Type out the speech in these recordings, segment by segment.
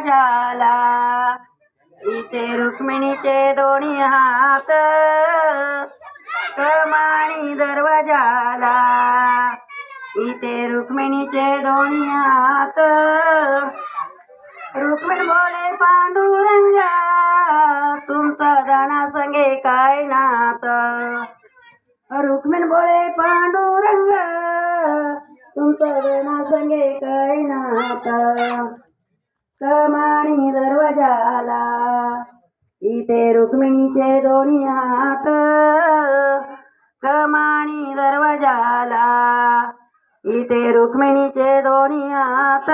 झाला इथे रुक्मिणीचे दोन्ही हात. कमाणी दरवाजाला. इथे रुक्मिणीचे दोन्ही हात. रुक्मिण बोले पांडुरंगा तुमचा जाणा संगे काय नात? रुक्मिण बोले पांडुरंग तुमचा जाणा संगे काय नात? कमानी दरवाजाला. इथे रुक्मिणीचे दोन्ही हात. कमाणी दरवाजाला. इथे रुक्मिणीचे दोन्ही हात.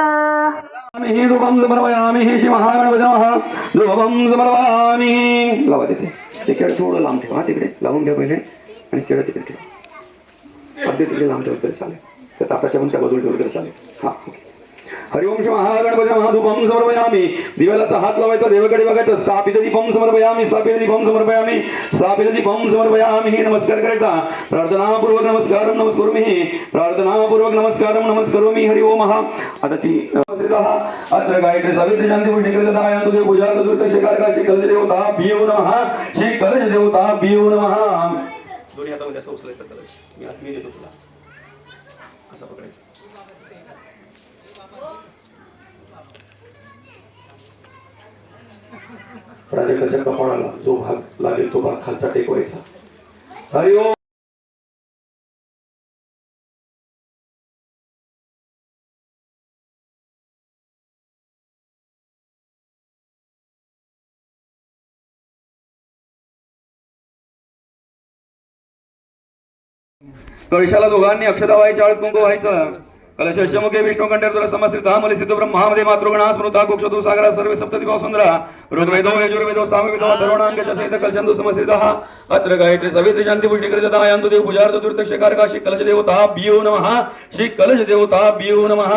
आम्ही धूपम समर्पयामी हे महागणपतमः धूपम समर्पयामी लावा तिथे. ते खेळ थोडं लांब ठेवा तिकडे. लावून घ्या पहिले. आणि खेळ तिकडे ठेवा. अगदी तिकडे लांब ठेवत तरी चालेल. तर ताटाच्या पण त्या बाजूला ठेवलं तरी चालेल. हा ओके. हरिओम श्री महागणपती महाधूपम समर्पयामी. दिव्याला हात लावायचा देवाकडे बघायचं स्थापित दीपम समर्पयामी स्थापित दीपम समर्पयामी स्थापित दीपम समर्पयामी. हे नमस्कार करायचा. प्रार्थनापूर्वक नमस्कार नमस्करोमी. प्रार्थनापूर्वक नमस्कार नमस्करोमी. मी ओम महा आता ती अत्र गायत्री सावित्री शांती पुष्टी कृत दाया तुझे पूजा चतुर्थ शिकार का शिकल देवता बियो नमः. शिकल देवता बियो नमः. दोन्ही हातामध्ये असं उचलायचं कलश. मी आत्मी देतो तुला. असं पकडायचं. प्राजक्ताच्या कपाळाला जो भाग लागेल तो भाग खालचा टेकवायचा. हरिओम कळशाला दोघांनी अक्षता व्हायच्या आळत कुंकू व्हायचं. कलशमुखे विष्णू कंठेर समस्थित मली सिद्ध ब्रह्मामध्ये मातृगणा स्मृता कुक्षतु सागरा सर्वे सप्तदिवा सुंदरा। ऋग्वेदो यजुर्वेदो सामवेदो अथर्वणांक सहित कलशंदु समस्थित अत्र गायत्री सवित्री शांती पुष्टी कृत दायांतु देव पूजा चतुर्थ शिकार श्री कलश देवता बियो नमः। श्री कलश देवता बियो नमः।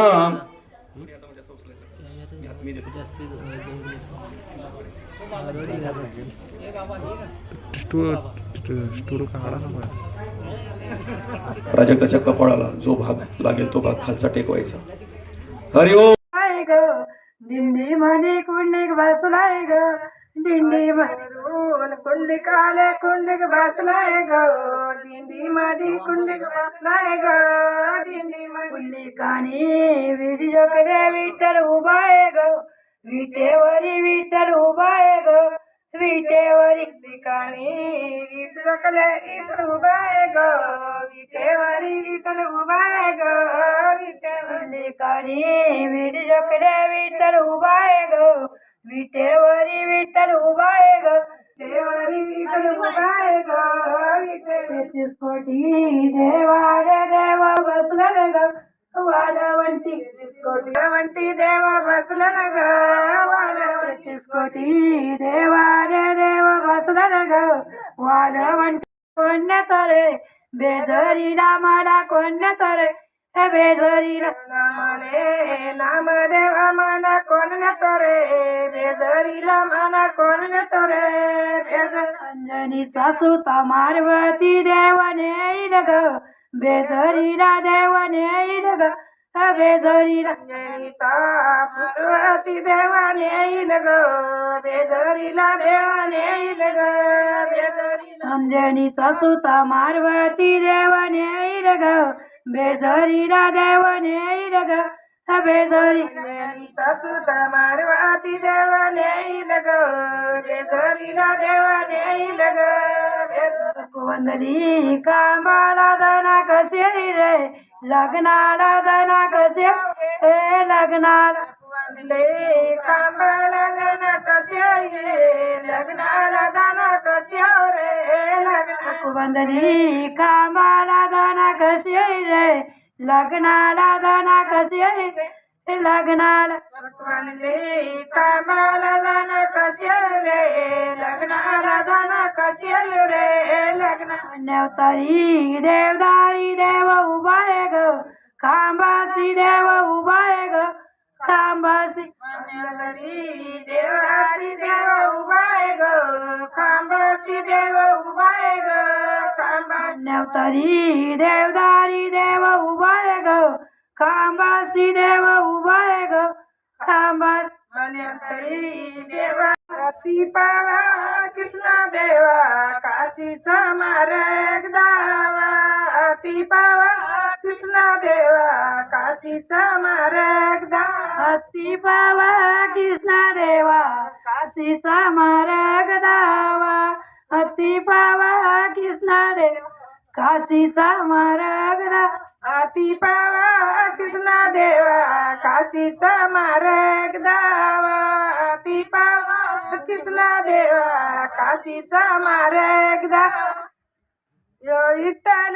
प्राजक्ताच्या कपाळाला जो भाग लागेल तो भाग खालचा टेकवायचा. हरिओम ग. दिंडी मध्ये कुंडिक बसलाय ग. दिंडी मधून कुंडिक आले कुंडिक बसलाय ग. दिंडी मध्ये कुंडिक बसलाय ग. दिंडी कुंडिकाने व्हिडिओ विठ्ठल उभाय ग. विटेवरी विठ्ठल विटेवरी ठिकाणी विठ्ठलकडे विठ्ठल ग. विटेवरी विठल उभाय ग. विटेवरी ठिकाणी विठ्ठल विठ्ठल उभा आहे ग. विटेवरी विठ्ठल उभा ग. विटेवरी विठ्ठल ग. कोटी देवा रे देव बसला ग. वाडवंटी कोटी देवा बसला ग. कोटी देवा रे देव बसला रे ग. वाडवंटी कोण तरे? बेदरी रामाला कोण तरे? हे बेदरी रामाले नाम देवा माना कोण तरे? बेदरी रामाना कोण तरे? अंजनीचा सुता मार्वती देवने ग ग. बेदरीला देवने ग. ग बेदरी अंजनीचा पार्वती देवाने येईल ग. बेदरीला देवाने येईल ग. बेदरी अंजनीचा सुता मार्वती देवाने येईल ग. बेदरीला देवाने येईल ग. बेदरी अंजनीचा सुता मार्वती देवाने येईल ग. बेदरीला देवाने येईल ग. वंदली कामाला दना कसे रे? लग्नाला कामाला दना कसे रे लग्नाला दना कसे रे? लग्न वंदली कामाला दना कसे रे? लग्नाला दना कसे रे? लग्नाला कामाला जाणं कसे रे? लग्नाला जाणं कसे रे? लग्न नेवतारी देवदारी देव उभा आहे ग देव उभा आहे ग. खांबासी देवदारी देव उभा आहे ग खांबासी देव उभा आहे ग. खांबा नेवतारी देवदारी देव उभा आहे ग खांबासी देव उभा आहे ग. खांबास मन्यंतरी देवा. ती पावा कृष्णा देवा. काशीचा मार्ग दावा. ती पावा देवा काशीचा मार्ग दावा ती पावा कृष्णा देवा काशीचा मार्ग दावा. हत्ती पावा कृष्णा देवा काशीचा मार्ग हाती पावा कृष्णा देवा काशीचा मार्ग दावा. हाती पावा कृष्णा देवा काशीचा मार्ग दावा. विठ्ठल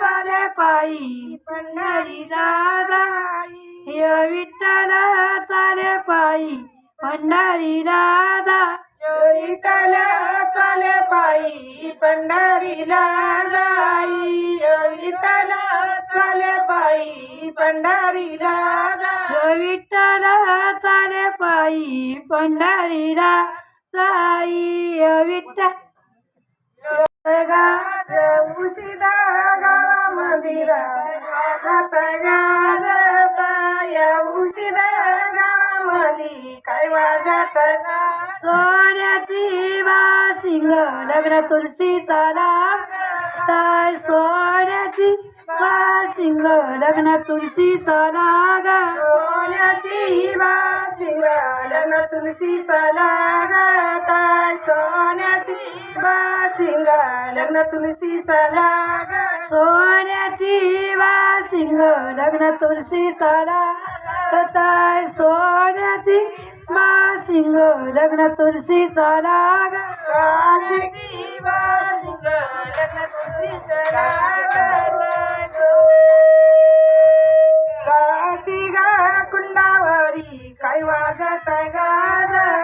चाले पायी पंढरीला जाई यो विठ्ठल चाले पायी पंढरीला जाई यो विठ्ठल चाले पायी पंढरीला जाई यो विठ्ठल चाले पायी पंढरीला जाई यो विठ्ठल चाले पायी पंढरीला जाई यो विठ्ठल उशिदा गावा मंदिरा जात या उशिदा गावा मधी काय? वाजत सोन्याची वासिंग लग्न तुलसी ताला तर सोन्याची वासिंग लग्न तुलसी ताला ग सोन्याची वासिंग लग्न तुलसी ताला ग ताय सोन्याची वासिंग लग्न तुलसी ताला ग सोन्याची वासिंग लग्न तुलसी ताला ताय सोन्याची वासिंग लग्न तुलसी ताला ग काशिकी वासिंग लग्न तुलसी ताला काशिगा कुंडावरी काय वाजत आहे काशिगा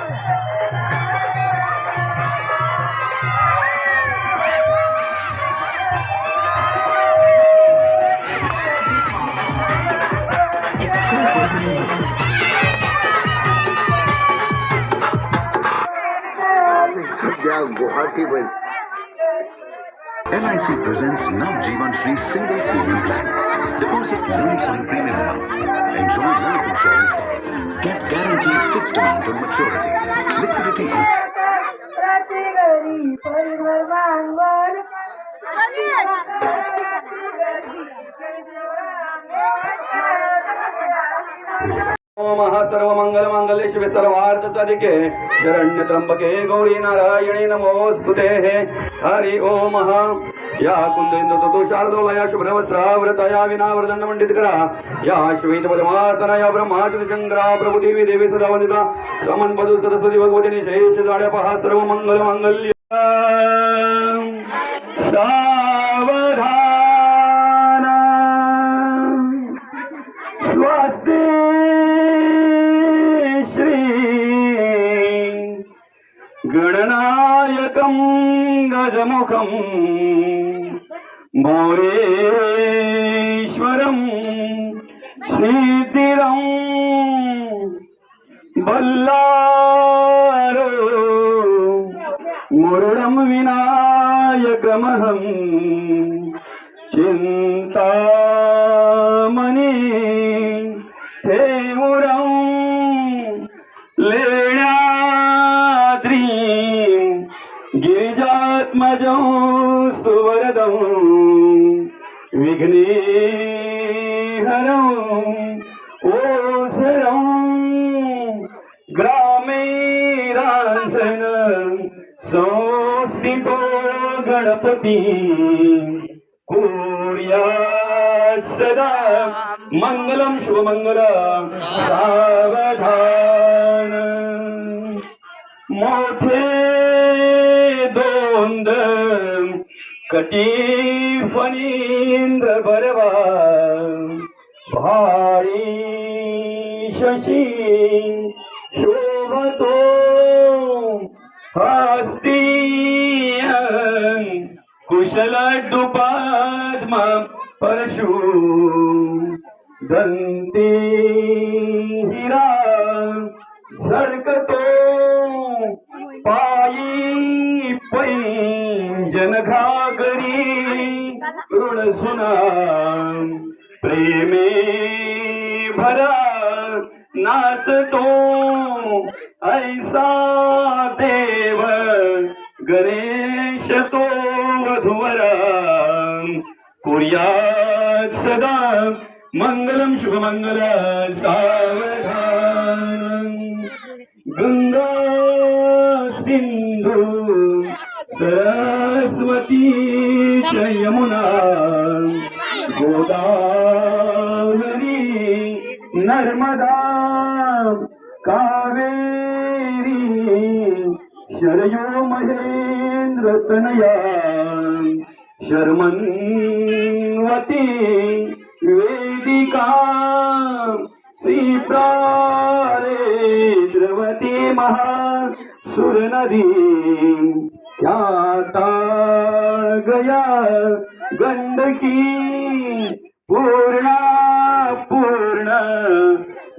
happy with. LIC presents Nav Jeevan free Single Premium Plan. Deposit lump sum premium amount. Enjoy life insurance cover. Get guaranteed fixed amount on maturity. Liquidity. ओम सर्व मंगल मंगल शिव सर्वार्थ साधिके। शरण्य त्र्यंबके गौरी नारायणी नमोस्तुते हरि ओम या कुंदेंद्र ततो शारदोलया शुभ्रवस्त्रावृतया विनावृदंड मंडित करा। या श्वेत पद्मासना या ब्रह्माचंद्र चंद्रा प्रभु देवी देवी सदा वंदिता समन पदु सरस्वती भगवती निशेष जाड्या पहा सर्व मंगल मांगल्य। గజముఖం గజముఖం. మౌరేశ్వరం సిద్ధిరం బల్లారో మురుడం వినాయకమహం सुवरदं विघ्नेहरं ओसरं ग्रामेरासन संस्थितो गणपती कुर्यात् सदा मङ्गलं शुभमङ्गल सावधान। कटी फणींद्र बरवा भारी शशी शोभतो हस्ती कुशलड्डू पद्म परशु दंती हिरा झळकतो पायी पैंजन जनघागरी ऋण सुना प्रेमे भरा नाचतो ऐसा देव गणेश तो वधुवरा कुर्यात सदा मंगलम शुभमंगल सावधान। गंगा सिंधू शरणया तनया शर्मन्वती वेदिका श्रीप्रारे द्रवती महा सुरनदी ख्याता गया गंडकी पूर्णा पूर्ण।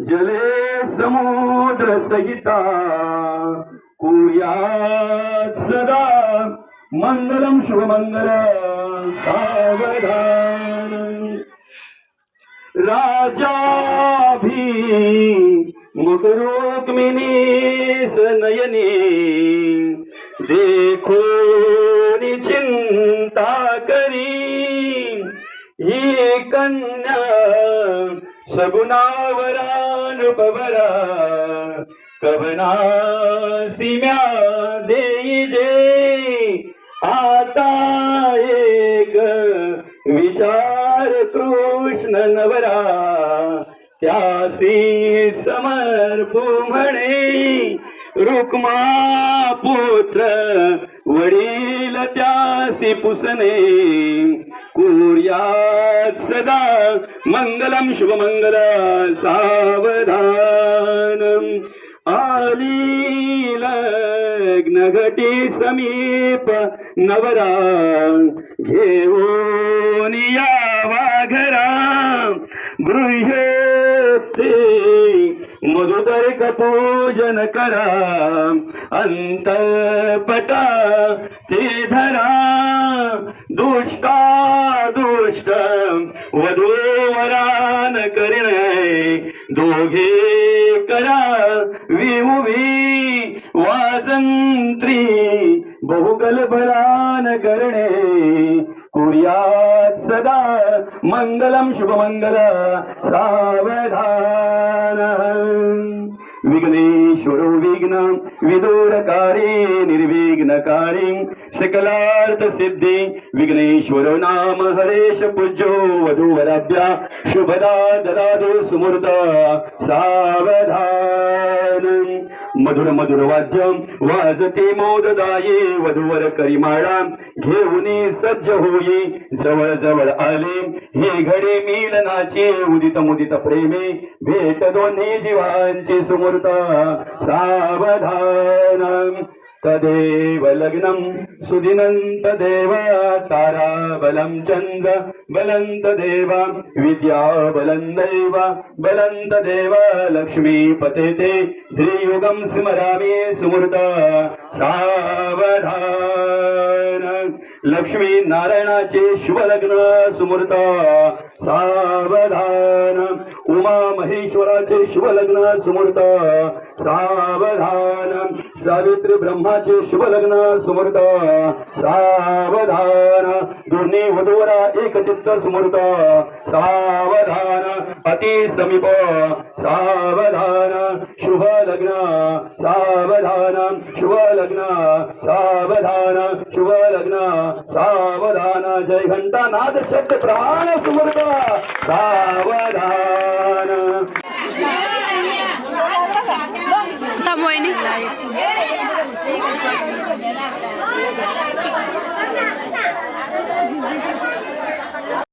जले समुद्र सहिता कुर्यात मंगलम शुभमंगल। सावधान। राजा भी मुखरुक्मिणी नयनी देखो चिंता करी। ही कन्या सगुणावरानुपवरा कवना सीम्या देई दे आता एक विचार कृष्ण नवरा त्यासी समर्पू म्हणे रुक्मा पुत्र वडील त्यासी पुसने कुर्यात सदा मंगलम शुभमंगल सावधान आली लग्न घटी समीप नवरा घेऊन यावा घरा गृहे मधुदर्क कपूजन करा. अंतपटा ते धरा. दुष्टा दुष्ट वधूवरान करिणे दोघे करा विमुवी वाजंत्री बहुकल बलान करणे. कुर्यात सदा मंगलम शुभमंगल सावधान. विघ्नेश्वरो विघ्न विदूरकारी निर्विघ्नकारी सकलार्थ सिद्धी विघ्नेश्वरो नाम हरेश पूज्यो वधूवराभ्या शुभदा ददादो सुमूर्त सावधान। मधुर मधुर वाद्य वाजते मोददाये वधूवर करिमाळा घेऊन सज्ज होई जवळ जवळ आले हे घडे मिलनाचे उदित मुदित प्रेमे भेट दोन्ही जीवांचे सुमूर्त सावधान। तदेव लग्नम सुदिनंत देवा तारा बलम चंद्र बलन्त देवा विद्या बलं दैव बलन्त देव लक्ष्मी पतेते श्रीयुगं स्मरामि सुमृता सावधान। लक्ष्मी नारायणाचे शुभ लग्न सुमूर्त सावधान. उमा महेश्वराचे शुभ लग्न सुमृत सावधान. सावित्री ब्रह्माचे शुभ लग्न सुमूर्त सावधान. दोन्ही वधूवरा एक चित्त सुमूर्त सावधान. अति समीप सावधान. शुभ लग्न सावधान. शुभ लग्न सावधान. शुभ लग्न సావధాన జయ ఘంటా నాద శబ్ద ప్రాణ సుమృత. సావధాన. తమ్ముని